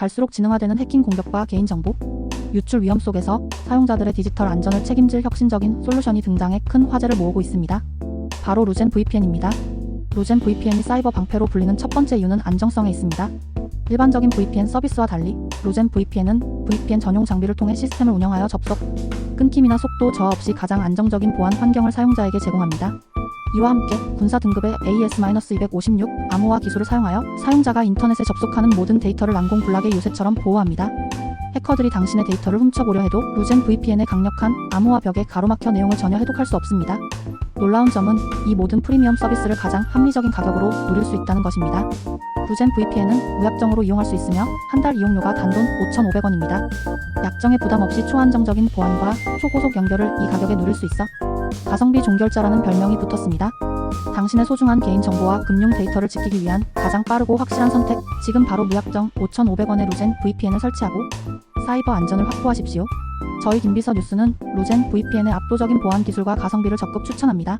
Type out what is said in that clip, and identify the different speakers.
Speaker 1: 갈수록 지능화되는 해킹 공격과 개인정보 유출 위험 속에서 사용자들의 디지털 안전을 책임질 혁신적인 솔루션이 등장해 큰 화제를 모으고 있습니다. 바로 루젠 VPN입니다. 루젠 VPN이 사이버 방패로 불리는 첫 번째 이유는 안정성에 있습니다. 일반적인 VPN 서비스와 달리 루젠 VPN은 VPN 전용 장비를 통해 시스템을 운영하여 접속, 끊김이나 속도 저하 없이 가장 안정적인 보안 환경을 사용자에게 제공합니다. 이와 함께 군사 등급의 AS-256 암호화 기술을 사용하여 사용자가 인터넷에 접속하는 모든 데이터를 난공불락의 요새처럼 보호합니다. 해커들이 당신의 데이터를 훔쳐보려 해도 루젠 VPN의 강력한 암호화 벽에 가로막혀 내용을 전혀 해독할 수 없습니다. 놀라운 점은 이 모든 프리미엄 서비스를 가장 합리적인 가격으로 누릴 수 있다는 것입니다. 루젠 VPN은 무약정으로 이용할 수 있으며 한 달 이용료가 단돈 5,500원입니다. 약정에 부담 없이 초안정적인 보안과 초고속 연결을 이 가격에 누릴 수 있어 가성비 종결자라는 별명이 붙었습니다. 당신의 소중한 개인정보와 금융 데이터를 지키기 위한 가장 빠르고 확실한 선택. 지금 바로 무약정 5,500원의 루젠 VPN을 설치하고 사이버 안전을 확보하십시오. 저희 김비서 뉴스는 루젠 VPN의 압도적인 보안 기술과 가성비를 적극 추천합니다.